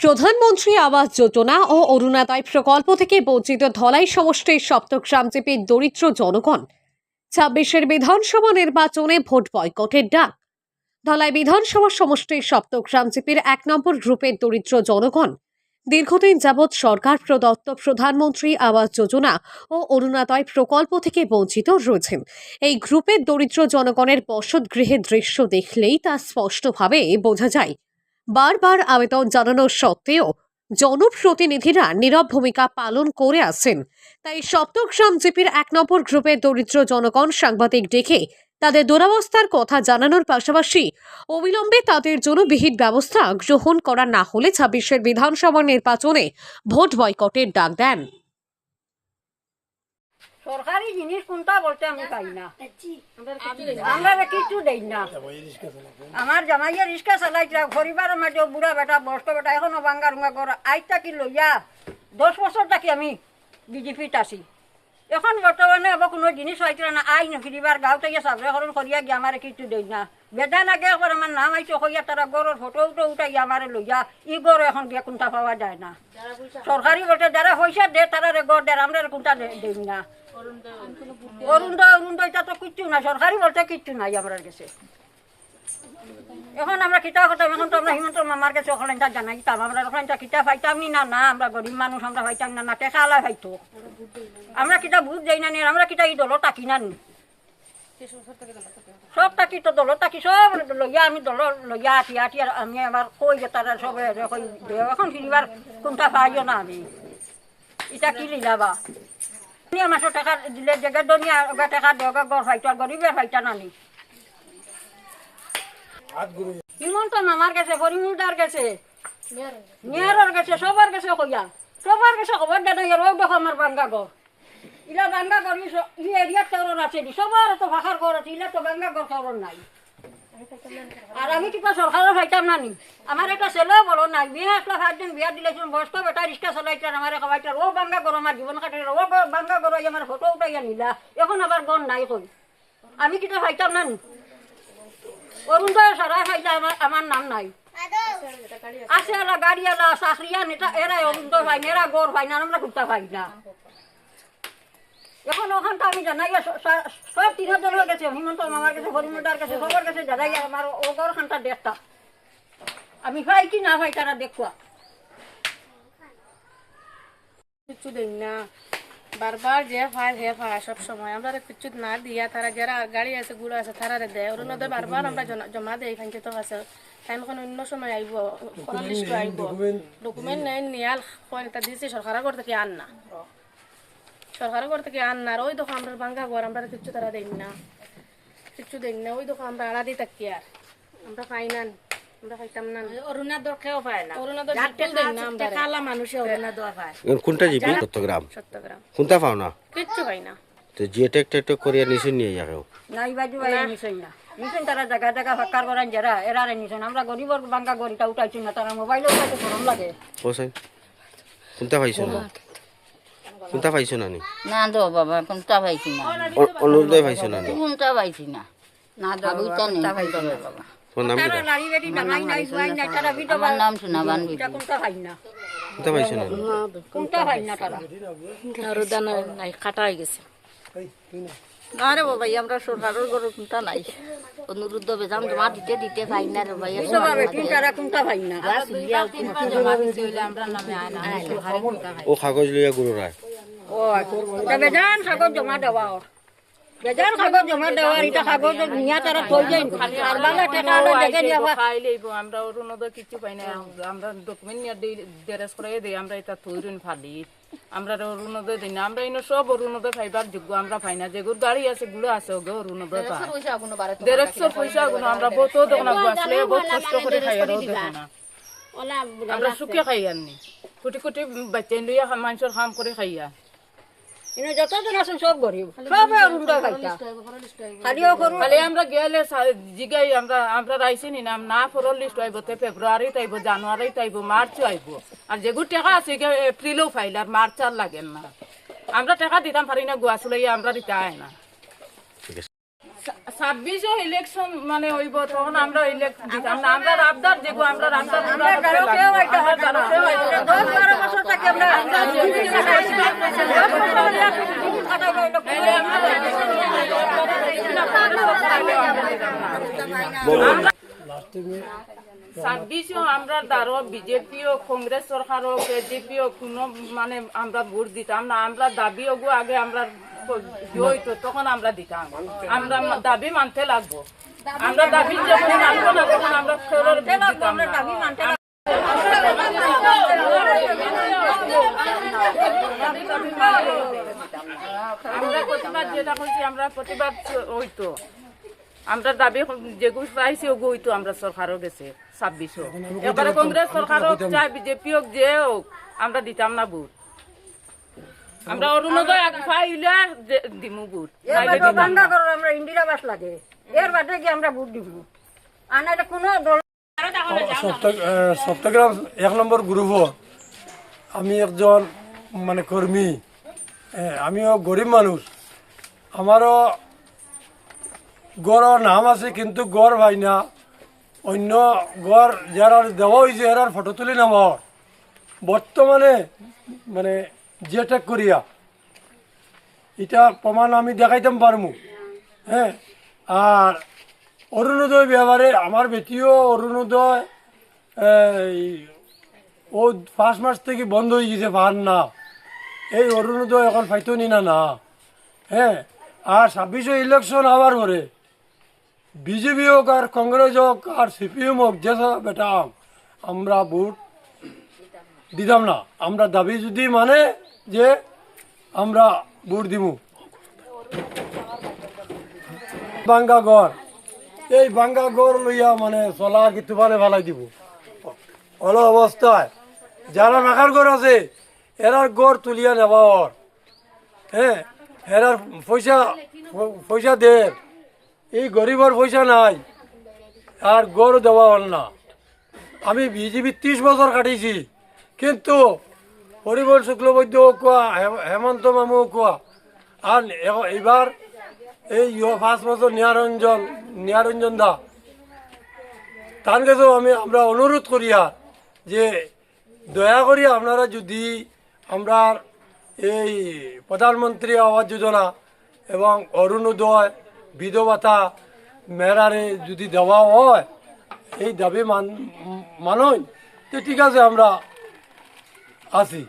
প্রধানমন্ত্রী আবাস যোজনা ও অরুণোদয় প্রকল্প থেকে বঞ্চিত ধলাই সমষ্টির সপ্তগ্রাম জিপির দরিদ্র জনগণ। ছাব্বিশের বিধানসভা নির্বাচনে ভোট বয়কটের ডাক। ধলাই বিধানসভা সমষ্টির সপ্তগ্রাম জিপির এক নম্বর গ্রুপের দরিদ্র জনগণ। দীর্ঘদিন যাবৎ সরকার প্রদত্ত প্রধানমন্ত্রী আবাস যোজনা ও অরুণাদয় প্রকল্প থেকে বঞ্চিত রয়েছেন। এই গ্রুপের দরিদ্র জনগণের বসতগৃহের দৃশ্য দেখলেই তা স্পষ্টভাবে বোঝা যায়। বারবার আবেদন জানানোর সত্ত্বেও জনপ্রতিনিধিরা নীরব ভূমিকা পালন করে আছেন। তাই সপ্তগ্রাম জিপির এক নম্বর গ্রুপের দরিদ্র জনগণ সাংবাদিক ডেকে তাদের দুরাবস্থার কথা জানানোর পাশাপাশি অবিলম্বে তাদের জন্য বিহিত ব্যবস্থা গ্রহণ করা না হলে ছাব্বিশের বিধানসভা নির্বাচনে ভোট বয়কটের ডাক দেন। সরকারি জিনিস কোনটা বলতে আমি পাই না। আমরা কিছু দেই না। আমার জামাইয়া রিক্সা চালাইছিলাম পরিবারের মাঝে বুড়া বেটা বয়স্ক বেটা এখনও বাঙ্গা রুঙ্গা করা আজ থাকি লইয়া দশ বছর থাকি আমি বিজেপিত আছি। এখন বর্তমানে আবার কোনো জিনিস হয়েছিল না আই না ফিরিবার গাঁও থেকে সাবরে হরণ করিয়া গিয়ে আমার কিছু দেই না। বেদা লাগে একবার আমার নাম আইছে হইয়া তারা গড়ের ফটো উঠে উঠাই আমার লইয়া ই গড় এখন গিয়ে কোনটা পাওয়া যায় না। সরকারি বলতে যারা পয়সা দে তারা রে গড় দেয় আমরা কোনটা দেই না। অরুণোদয় অরুণোদয় এটা তো কিচ্ছু না সরকারি বলতে কিচ্ছু নাই আমার কাছে। এখন আমরা কিতা করতাম এখন তো আমরা হিমন্ত মামার কাছে ওখানে জানাইতাম। আমরা ওখানে কিতা পাইতাম নি না আমরা গরিব মানুষ, আমরা পাইতাম না না, টেকা আলাই পাইতো। আমরা কিতা বুঝ যাই না নি, আমরা কিতা এই দল টাকি না নি। সব টাকি তো দল টাকি সব লইয়া আমি দল, লইয়া আটি আটি আমি আবার কই যে তারা সবে এখন ফিরিবার কোনটা পাইও না আমি। এটা কি লিলাবা মাসের দনিয়া দেওয়া গড় নানি। হিমন্ত মামার কাছে হরিমুদার কাছে নিয়ারের কাছে সবার কাছে কইয়া। সবার কাছে খবর দেন ওই দেখো আমার বাঙ্গা ঘর ইলা বাঙ্গা ঘর ই এরিয়ার কারণ আছে সবার তো ভাষার ঘর আছে, ইলা তো বাঙ্গা ঘর কারণ নাই। আর আমি কিবা সরকারের ফাইতাম না নি? আমার একটা ছেলে বলো নাই। বিয়ে আসলে ফাইদিন বিয়া দিলেছিলাম বয়স্ক বেটা রিক্সা চালাইতাম আমার খাবাইতার ও বাঙ্গা ঘর আমার জীবন কাটাই ও বাঙ্গা ঘর আমার ফটো উঠাইয়া নিলা এখন আবার গন নাই কই আমি কিটা ফাইতাম না নি? অরুণোদয় সারা ফাইতা আমার আমার নাম নাই। আছে গাড়ি এলা চাকরিয়া নেতা এরা অরুণোদয় না এরা গড় পাই না আমরা কুত্তা পাই না। এখন ওখানটা আমি জানাই সব তিন জনের কাছে হিমন্ত মামার কাছে হরিমদার কাছে সবার কাছে জানাই আমার ও গড় খানটা আমি পাই কি না পাই তারা দেখুয়া কিচ্ছু দেন না। বারবার যে ফায় হে ফায় সব সময়। আমরা কিচ্ছু না দিয়া তারা যারা গাড়ি আছে গুড়ো আছে তারা দেয়। অরুণোদয় বারবার আমরা জমা দেই এখান তো আছে। টাইম এখন অন্য সময় আইব ফোন লিস্ট আইব। ডকুমেন্ট নেই নিয়াল এটা দিয়েছে সরকারের ঘর থেকে আন না? সরকারের ঘর থেকে আন না আর ওই দেখো আমরা বাঙ্গা ঘর আমরা কিচ্ছু তারা দেন না। কিচ্ছু দেন না ওই দেখো আমরা আড়া দিই থাকি আর। আমরা পাই না আমরা পাইতাম না। না। না কোনটা জিবি? চট্টগ্রাম কোনটা পাও না? কিচ্ছু পাই তো করিয়া নিয়ে বাজু ভাই তারা জায়গা জায়গা ফাঁকার করেন যারা এরারে নিছেন। আমরা গরিবর বাঙ্গা গরিটা উঠাইছি না তারা মোবাইলে উঠাইতে গরম লাগে। কোনটা পাইছো না কোনটা পাইছো না নি? না দো বাবা কোনটা পাইছি না। অ- অরুণোদয় পাইছো না নি? কোনটা পাইছি না? না নেই। কোনটা বাবা তোমার নাম আমার নাম কোনটা ভাই না? কোনটা পাইছো না নি? কোনটা ভাই না তারা? নাই কাটা হয়ে গেছে। আরে বাবা আমরা সরকারের গরু কোনটা নাই। অনুরুদ্ধ বেজাম জমা দিতে দিতে পাই না রে ভাই কোনটা ভাই না ও কাগজ লইয়া গুরু রায়। ও বেজান কাগজ জমা দেওয়া ওর বেজান কাগজ জমা দেওয়া এটা কাগজ নিয়া তারা থই যায় আর বাংলা টাকা আলো দেখে নিয়া খাইলেইব আমরা অরুণোদয় কিছু পাই না। আমরা ডকুমেন্ট নিয়ে ডেরেস করে দিই আমরা এটা তৈরি ফালি। আমরা অরুণোদয় দিই না আমরা ইনো সব অরুণোদয় পাইবার যোগ্য আমরা পাই না। যেগুলো গাড়ি আছে গুলো আছে ওগে অরুণোদয় পাই দেড়শোর পয়সা গুলো। আমরা বহুত দেখো আসলে বহুত কষ্ট করে খাই আর না। আমরা সুখে খাই আননি কোটি কোটি বাচ্চা লইয়া মানুষের কাম করে খাইয়া। ইনো যতজন আছেন সব গরিব। সব অরুণোদয় খাইতা খালিও করু খালি আমরা গেলে জিগাই আমরা আমরা রাইছি নি নাম না ফরল লিস্ট আইব তে ফেব্রুয়ারি আইব জানুয়ারি আইব মার্চ আইব আর যেগুলো টাকা আছে গে এপ্রিলেও ফাইল আর মার্চ আর লাগেন না। আমরা টাকা দিতাম পারি না গুয়া চুলাইয়া আমরা দিতে আয় না। ছাব্বিশও ইলেকশন মানে হইব তখন আমরা ইলেকশন বিজেপি ও আমরা আবদার আমরা দ্বারো বিজেপিও কংগ্রেস সরকারও কোনো মানে আমরা ভোট দিতাম না। আমরা দাবি গো আগে আমরা হইতো তখন আমরা দিতাম। আমরা দাবি মানতে লাগবো। আমরা দাবি যখন মানবো না তখন আমরা দিতাম না। আমরা প্রতিবাদ যেটা করছি আমরা প্রতিবাদ হইতো। আমরা দাবি যেগুলো পাইছি ওগু হইতো আমরা সরকারও গেছে ছাব্বিশও। এবারে কংগ্রেস সরকার হোক চাই বিজেপি হোক যে হোক আমরা দিতাম না বুট আমরা অরুণোদয় আগ পাইলে দিমু বুট। বাঙ্গা করো আমরা ইন্দিরা বাস লাগে। এর বাদে কি আমরা ভোট দিব আনারে কোনো দল সপ্তাহ- এক নম্বর গ্রুপ আমি একজন মানে কর্মী। আমিও গরিব মানুষ। আমারও গড় নাম আছে কিন্তু গড় ভাই না। অন্য গড় যারা দেওয়া হয়েছে এরার ফটো তুলে নেওয়া বর্তমানে মানে জেটেক করিয়া। এটা প্রমাণ আমি দেখাইতাম পারমু। হ্যাঁ? আর অরুণোদয় ব্যবহারে আমার বেটিও অরুণোদয় ও পাঁচ মাস থেকে বন্ধ হয়ে গেছে পার না। এই অরুণোদয় এখন পাইতো নি, না। না হ্যাঁ? আর ছাব্বিশে ইলেকশন আবার করে বিজেপি হোক আর কংগ্রেস হোক আর সিপিএম হোক, যে সব, বেটা, আমরা ভোট দিতাম না, আমরা দাবি যদি মানে যে আমরা ভোট দিব বাঙ্গা গড় এই বাঙ্গা গড় লইয়া মানে চলা কিন্তু মানে ভালাই দিব। অল অবস্থায় যারা রাখার গড় আছে এরার গড় তুলিয়া নেওয়া ওর হ্যাঁ এরার পয়সা পয়সা দে। এই গরিবের পয়সা নাই, আর গড় দেওয়া হল না। আমি বিজেপি ত্রিশ বছর কাটিয়েছি কিন্তু হরিবল শুক্লবৈদ্য কোয়া হেমন্ত মামু কোয়া আর এ- এইবার এই পাঁচ বছর নিয়ারঞ্জন নিয়ারঞ্জন দা। তার কাছেও আমি আমরা অনুরোধ করিয়া যে দয়া করি আপনারা যদি আমরা এই প্রধানমন্ত্রী আবাস যোজনা এবং অরুণোদয় বিধবাতা মেরারে যদি দেওয়া হয়, এই দাবি মান মানই। তো ঠিক আছে, আমরা আছি